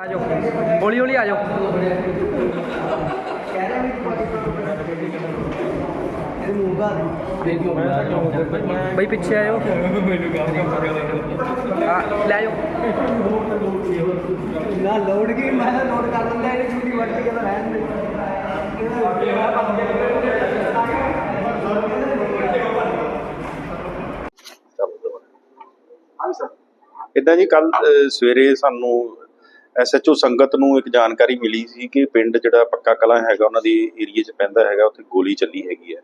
ਆ ਜਾਓ ਹੌਲੀ ਹੌਲੀ ਆ ਜਾਓ ਬਈ ਪਿੱਛੇ ਆਇਓ। ਆ ਲੈ ਜਾਓ ਨਾ ਲੋਡ ਕੀ ਮੈਂ ਲੋਡ ਕਰ ਦਿੰਦਾ ਇਹ ਛੁੱਟੀ ਵਰਤੀ ਕਹਿੰਦਾ ਰਹਿਣ ਦੇ। ਇਦਾਂ ਜੀ ਕੱਲ ਸਵੇਰੇ ਸਾਨੂੰ ਐਸਐਚਓ ਸੰਗਤ ਨੂੰ ਇੱਕ ਜਾਣਕਾਰੀ ਮਿਲੀ ਸੀ ਕਿ ਪਿੰਡ ਜਿਹੜਾ ਪੱਕਾ ਕਲਾਂ ਹੈਗਾ, ਉਹਨਾਂ ਦੀ ਏਰੀਆ 'ਚ ਪੈਂਦਾ ਹੈਗਾ, ਉੱਥੇ ਗੋਲੀ ਚੱਲੀ ਹੈਗੀ ਹੈ।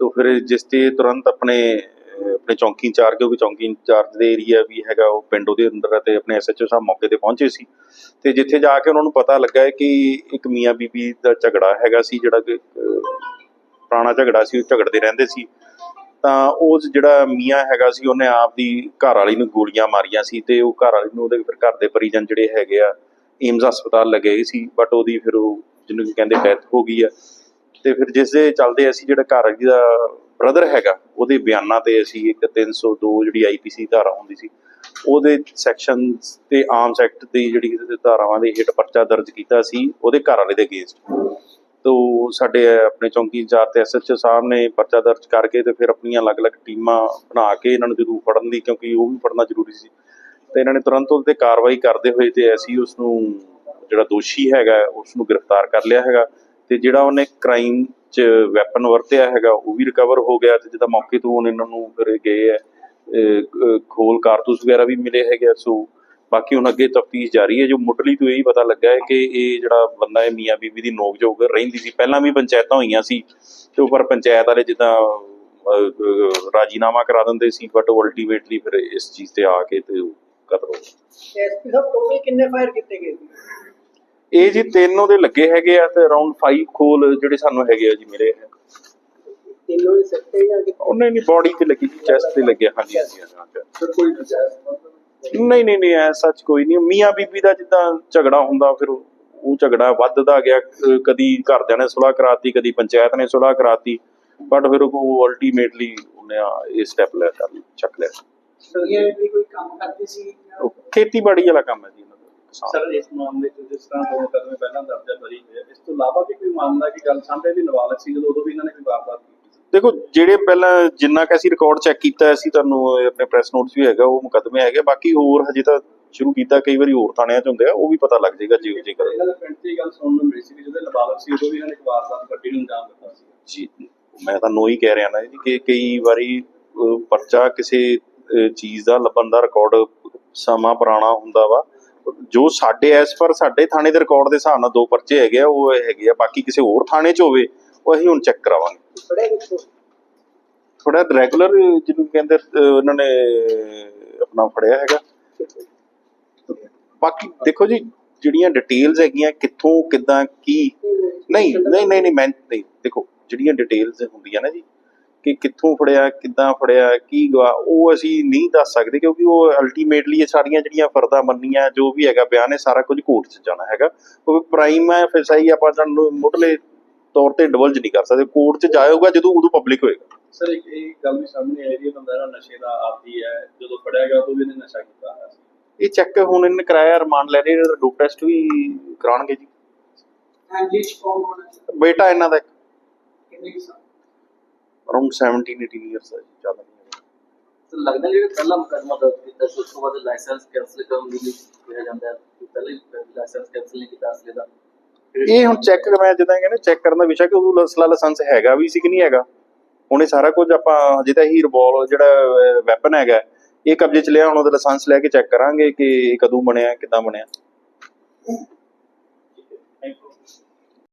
ਤੋਂ ਫਿਰ ਜਿਸ ਤੇ ਤੁਰੰਤ ਆਪਣੇ ਆਪਣੇ ਚੌਂਕੀ ਇੰਚਾਰਜ ਕਿਉਂਕਿ ਚੌਂਕੀ ਇੰਚਾਰਜ ਦੇ ਏਰੀਆ ਵੀ ਹੈਗਾ, ਉਹ ਪਿੰਡ ਉਹਦੇ ਅੰਦਰ ਹੈ ਤੇ ਆਪਣੇ ਐਸਐਚਓ ਸਾਹਿਬ ਮੌਕੇ ਤੇ ਪਹੁੰਚੇ ਸੀ। ਤੇ ਜਿੱਥੇ ਜਾ ਕੇ ਉਹਨਾਂ ਨੂੰ ਪਤਾ ਲੱਗਾ ਹੈ ਕਿ ਇੱਕ ਮੀਆਂ ਬੀਬੀ ਦਾ ਝਗੜਾ ਹੈਗਾ ਸੀ, ਜਿਹੜਾ ਕਿ ਪੁਰਾਣਾ ਝਗੜਾ ਸੀ, ਉਹ ਝਗੜਦੇ ਰਹਿੰਦੇ ਸੀ। ਤਾਂ ਉਹ ਜਿਹੜਾ ਮੀਆਂ ਹੈਗਾ ਸੀ, ਉਹਨੇ ਆਪ ਦੀ ਘਰ ਵਾਲੀ ਨੂੰ ਗੋਲੀਆਂ ਮਾਰੀਆਂ ਸੀ ਤੇ ਉਹ ਘਰ ਵਾਲੀ ਨੂੰ ਉਹਦੇ ਫਿਰ ਘਰ ਦੇ ਪਰਿਜਨ ਜਿਹੜੇ ਹੈਗੇ ਆ ਏਮਜ਼ ਹਸਪਤਾਲ ਲਗੇ ਸੀ ਬਟ ਉਹਦੀ ਫਿਰ ਉਹ ਜਿਹਨੂੰ ਕਹਿੰਦੇ ਡੈਥ ਹੋ ਗਈ ਆ। ਤੇ ਫਿਰ ਜਿਸ ਦੇ ਚੱਲਦੇ ਅਸੀਂ ਜਿਹੜਾ ਘਰ ਵਾਲੀ ਦਾ ਬ੍ਰਦਰ ਹੈਗਾ, ਉਹਦੇ ਬਿਆਨਾਂ ਤੇ ਅਸੀਂ ਇੱਕ 302 ਜਿਹੜੀ ਆਈਪੀਸੀ ਧਾਰਾ ਹੁੰਦੀ ਸੀ, ਉਹਦੇ ਸੈਕਸ਼ਨ ਤੇ ਆਰਮਸ ਐਕਟ ਦੀ ਜਿਹੜੀ ਧਾਰਾਵਾਂ ਦੇ ਹੇਠ ਪਰਚਾ ਦਰਜ ਕੀਤਾ ਸੀ, ਉਹਦੇ ਘਰ ਵਾਲੇ ਦੇ ਅਗੇਂਸਟ ਤੋ ਸਾਡੇ ਆਪਣੇ ਚੌਂਕੀ ਇੰਚਾਰਜ ਤੇ ਐਸਐਚਓ ਸਾਹਿਬ ਨੇ ਪਰਚਾ ਦਰਜ ਕਰਕੇ ਤੇ ਫਿਰ ਆਪਣੀਆਂ ਅਲੱਗ-ਅਲੱਗ ਟੀਮਾਂ ਬਣਾ ਕੇ ਇਹਨਾਂ ਨੂੰ ਜਦੋਂ ਫੜਨ ਦੀ ਕਿਉਂਕਿ ਉਹ ਵੀ ਫੜਨਾ ਜ਼ਰੂਰੀ ਸੀ। ਤੇ ਇਹਨਾਂ ਨੇ ਤੁਰੰਤ ਉਹਦੇ ਤੇ ਕਾਰਵਾਈ ਕਰਦੇ ਹੋਏ ਤੇ ਅਸੀਂ ਉਸ ਨੂੰ ਜਿਹੜਾ ਦੋਸ਼ੀ ਹੈਗਾ ਉਸ ਨੂੰ ਗ੍ਰਿਫਤਾਰ ਕਰ ਲਿਆ ਹੈਗਾ ਤੇ ਜਿਹੜਾ ਉਹਨੇ ਕ੍ਰਾਈਮ 'ਚ ਵੈਪਨ ਵਰਤਿਆ ਹੈਗਾ ਉਹ ਵੀ ਰਿਕਵਰ ਹੋ ਗਿਆ ਤੇ ਜਿਹਦਾ ਮੌਕੇ ਤੋਂ ਹੁਣ ਇਹਨਾਂ ਨੂੰ ਫਿਰ ਗਏ ਹੈ ਖੋਲ ਕਾਰਤੂਸ ਵਗੈਰਾ ਵੀ ਮਿਲੇ ਹੈਗੇ ਆ, ਸੋ ਬਾਕੀ ਹੁਣ ਅੱਗੇ ਤਫਤੀਸ਼ ਜਾਰੀ ਹੈ ਜੋ ਮੁੱਢਲੀ ਤੋਂ ਇਹੀ ਪਤਾ ਲੱਗਾ ਹੈ ਕਿ ਇਹ ਜਿਹੜਾ ਬੰਦਾ ਹੈ ਮੀਆਂ ਬੀਬੀ ਦੀ ਨੋਕ ਝੋਕ ਰਹਿੰਦੀ ਸੀ। ਪਹਿਲਾਂ ਵੀ ਪੰਚਾਇਤਾਂ ਹੋਈਆਂ ਸੀ ਤੇ ਉਹ ਪਰ ਪੰਚਾਇਤ ਵਾਲੇ ਜਿੱਦਾਂ ਰਾਜੀਨਾਮਾ ਕਰਾ ਦਿੰਦੇ ਸੀ ਬਟ ਅਲਟੀਮੇਟਲੀ ਫਿਰ ਇਸ ਚੀਜ਼ ਤੇ ਆ ਕੇ ਤੇ ਕਤਲ ਹੋ ਗਿਆ ਐਸਪੀ ਸਾਹਿਬ ਟੋਟਲ ਕਿੰਨੇ ਫਾਇਰ ਕੀਤੇ ਗਏ ਇਹ ਜੀ ਤਿੰਨ ਉਹਦੇ ਲੱਗੇ ਹੈਗੇ ਆ ਤੇ ਅਰਾਊਂਡ 5 ਖੋਲ ਜਿਹੜੇ ਸਾਨੂੰ ਹੈਗੇ ਆ ਜੀ ਮੇਰੇ ਤਿੰਨੋਂ ਹੀ ਸੱਟੇ ਜਾਂ ਕਿ ਉਹਨੇ ਨਹੀਂ ਬਾਡੀ ਤੇ ਲੱਗੀ ਚੈਸਟ ਤੇ ਲੱਗਿਆ ਹਾਂਜੀ ਹਾਂਜੀ ਹਾਂਜੀ ਸਰ ਕੋਈ ਨਜਾਇਜ਼ ਨਹੀਂ ਨਹੀਂ ਨਹੀਂ ਐ ਸੱਚ ਕੋਈ ਨਹੀਂ। ਮੀਆਂ ਬੀਬੀ ਦਾ ਜਿੱਦਾਂ ਝਗੜਾ ਹੁੰਦਾ ਫਿਰ ਉਹ ਝਗੜਾ ਵੱਧਦਾ ਗਿਆ। ਕਦੀ ਘਰਦਿਆਂ ਨੇ ਸੁਲਾਹ ਕਰਾਤੀ ਕਦੀ ਪੰਚਾਇਤ ਨੇ ਸੁਲਾਹ ਕਰਾਤੀ। ਬਟ ਫਿਰ ਉਹ ਅਲਟੀਮੇਟਲੀ ਉਹਨੇ ਇਹ ਸਟੈਪ ਲੈ ਕਰ ਚੱਕ ਲਿਆ। ਖੇਤੀਬਾੜੀ ਵਾਲਾ ਕੰਮ ਹੈ ਜੀ। ਸਰ ਇਸ ਮਾਮਲੇ 'ਚ ਜਿਸ ਤਰ੍ਹਾਂ ਦੋ ਕਦਮੇ ਪਹਿਲਾਂ ਦਰਜਾ ਬਰੀ ਹੋਇਆ ਇਸ ਤੋਂ ਇਲਾਵਾ ਵੀ ਕੋਈ ਮਾਮਲਾ ਕੀ ਗੱਲ ਸਾਹਮਣੇ ਵੀ ਨਾਬਾਲਗ ਸੀ ਜਦੋਂ ਉਦੋਂ ਵੀ ਇਹਨਾਂ ਨੇ ਕੋਈ ਵਾਰਦਾਤ ਦੇਖੋ ਜਿਹੜੇ ਪਹਿਲਾਂ ਜਿੰਨਾ ਕਿ ਅਸੀਂ ਰਿਕਾਰਡ ਚੈੱਕ ਕੀਤਾ ਅਸੀਂ ਤੁਹਾਨੂੰ ਆਪਣੇ ਪ੍ਰੈਸ ਨੋਟਸ ਵੀ ਹੈਗਾ ਉਹ ਮੁਕੱਦਮੇ ਹੈਗੇ ਬਾਕੀ ਹੋਰ ਹਜੇ ਤਾਂ ਸ਼ੁਰੂ ਕੀਤਾ ਕਈ ਵਾਰੀ ਹੋਰ ਥਾਣਿਆਂ 'ਚ ਹੁੰਦੇ ਆ ਉਹ ਵੀ ਪਤਾ ਲੱਗ ਜਾਏਗਾ ਜਿਉਂ ਜੇ ਇਹਨਾਂ ਦੇ ਪਿੰਡ 'ਚ ਇਹ ਗੱਲ ਸੁਣਨ ਨੂੰ ਮਿਲੀ ਸੀ ਜਦੋਂ ਨਾਬਾਲਗ ਸੀ ਉਦੋਂ ਵੀ ਇਹਨਾਂ ਨੇ ਇੱਕ ਵਾਰਦਾਤ ਗੱਡੀ ਨੂੰ ਅੰਜਾਮ ਦਿੱਤਾ ਸੀ। ਜੀ ਮੈਂ ਤੁਹਾਨੂੰ ਹੀ ਕਹਿ ਰਿਹਾ ਨਾ ਜੀ ਕਿ ਕਈ ਵਾਰੀ ਪਰਚਾ ਕਿਸੇ ਚੀਜ਼ ਦਾ ਲੱਭਣ ਦਾ ਰਿਕਾਰਡ ਸਮਾਂ ਪੁਰਾਣਾ ਹੁੰਦਾ ਵਾ। ਜੋ ਸਾਡੇ ਐਸ ਪਰ ਸਾਡੇ ਥਾਣੇ ਦੇ ਰਿਕਾਰਡ ਦੇ ਹਿਸਾਬ ਨਾਲ ਦੋ ਪਰਚੇ ਹੈਗੇ ਆ ਉਹ ਹੈਗੇ ਆ ਬਾਕੀ ਕਿਸੇ ਹੋਰ ਥਾਣੇ 'ਚ ਹੋਵੇ ਉਹ ਅਸੀਂ ਹੁਣ ਚੈੱਕ ਕਰਾਵਾਂਗੇ। ਬੜੇ ਥੋੜਾ ਰੈਗੂਲਰ ਜਿਹਨੂੰ ਕਹਿੰਦੇ ਅਹ, ਉਹਨਾਂ ਨੇ ਆਪਣਾ ਫੜਿਆ ਹੈਗਾ। ਬਾਕੀ ਦੇਖੋ ਜੀ ਜਿਹੜੀਆਂ ਡਿਟੇਲਸ ਹੈਗੀਆਂ ਕਿੱਥੋਂ ਕਿੱਦਾਂ ਕੀ? ਨਹੀਂ ਨਹੀਂ ਨਹੀਂ ਨਹੀਂ ਮੈਂ ਨਹੀਂ ਦੇਖੋ ਜਿਹੜੀਆਂ ਡਿਟੇਲਸ ਹੁੰਦੀਆਂ ਨਾ ਜੀ ਕਿ ਕਿੱਥੋਂ ਫੜਿਆ ਕਿੱਦਾਂ ਫੜਿਆ ਕੀ ਗਵਾ ਉਹ ਅਸੀਂ ਨਹੀਂ ਦੱਸ ਸਕਦੇ ਕਿਉਂਕਿ ਉਹ ਅਲਟੀਮੇਟਲੀ ਇਹ ਸਾਰੀਆਂ ਜਿਹੜੀਆਂ ਫਰਦਾ ਮੰਨੀਆਂ ਜੋ ਵੀ ਹੈਗਾ ਬਿਆਨ ਇਹ ਸਾਰਾ ਕੁਝ ਕੋਰਟ 'ਚ ਜਾਣਾ ਹੈਗਾ। ਉਹ ਪ੍ਰਾਈਮ ਹੈ ਫਿਰ ਸਹੀ ਆਪਾਂ ਤੁਹਾਨੂੰ ਮੁੱਢਲੇ ਤੌਰ ਤੇ ਡਿਵਲਜ ਨਹੀਂ ਕਰ ਸਕਦੇ ਕੋਰਟ 'ਚ ਜਾਏਗਾ ਜਦੋਂ ਉਦੋਂ ਪਬਲਿਕ ਹੋਏਗਾ। ਸਰ ਇੱਕ ਇਹ ਗੱਲ ਵੀ ਸਾਹਮਣੇ ਆਈ ਇਹ ਬੰਦਾ ਜਿਹੜਾ ਨਸ਼ੇ ਦਾ ਆਦੀ ਹੈ ਜਦੋਂ ਫੜਿਆ ਗਿਆ ਉਦੋਂ ਵੀ ਇਹਨੇ ਨਸ਼ਾ ਕੀਤਾ ਹੋਇਆ ਸੀ। ਇਹ ਚੈੱਕ ਹੁਣ ਇਹਨੇ ਕਰਾਇਆ ਰਿਮਾਂਡ ਲੈ ਰਹੇ ਇਹਦਾ ਡੋਪ ਟੈਸਟ ਵੀ ਕਰਾਉਣਗੇ ਜੀ। ਕੌਣ ਹੈ ਬੇਟਾ ਇਹਨਾਂ ਦਾ ਕਿੰਨੇ ਕਿ ਸਾਲ? ਅਰਾਊਂਡ 17 18 ਇਅਰਸ ਹੈ ਜੀ, ਜ਼ਿਆਦਾ ਨਹੀਂ ਲੱਗਦਾ ਜਿਹੜਾ ਪਹਿਲਾ ਮੁਕੱਦਮਾ ਦਰਜ ਕੀਤਾ ਸੀ ਉਸ ਤੋਂ ਬਾਅਦ ਲਾਇਸੈਂਸ ਕੈਂਸਲ ਕਰਨ ਦੀ ਲਈ ਕਿਹਾ ਜਾਂਦਾ ਹੈ। ਕਿ ਪਹਿਲੇ ਲਾਇਸੈਂਸ ਕੈਂਸਲ ਨਹੀਂ ਕੀਤਾ ਅਸਲੇ ਦਾ ਇਹ ਹੁਣ ਚੈੱਕ ਮੈਂ ਜਿੱਦਾਂ ਕਹਿੰਦੇ ਚੈੱਕ ਕਰਨ ਦਾ ਵਿਸ਼ਾ ਕਿ ਉਦੋਂ ਅਸਲਾ ਲਾਇਸੈਂਸ ਹੈਗਾ ਵੀ ਸੀ ਕਿ ਨਹੀਂ ਹੈਗਾ। ਹੁਣ ਇਹ ਸਾਰਾ ਕੁਝ ਆਪਾਂ ਹਜੇ ਹੀ ਰਿਵੋਲਵਰ ਜਿਹੜਾ ਵੈਪਨ ਹੈਗਾ, ਇਹ ਕਬਜ਼ੇ ਚ ਲਿਆ, ਹੁਣ ਉਹਦਾ ਲਾਇਸੈਂਸ ਲੈ ਕੇ ਚੈੱਕ ਕਰਾਂਗੇ ਕਿ ਕਦੋਂ ਬਣਿਆ, ਕਿਦਾਂ ਬਣਿਆ।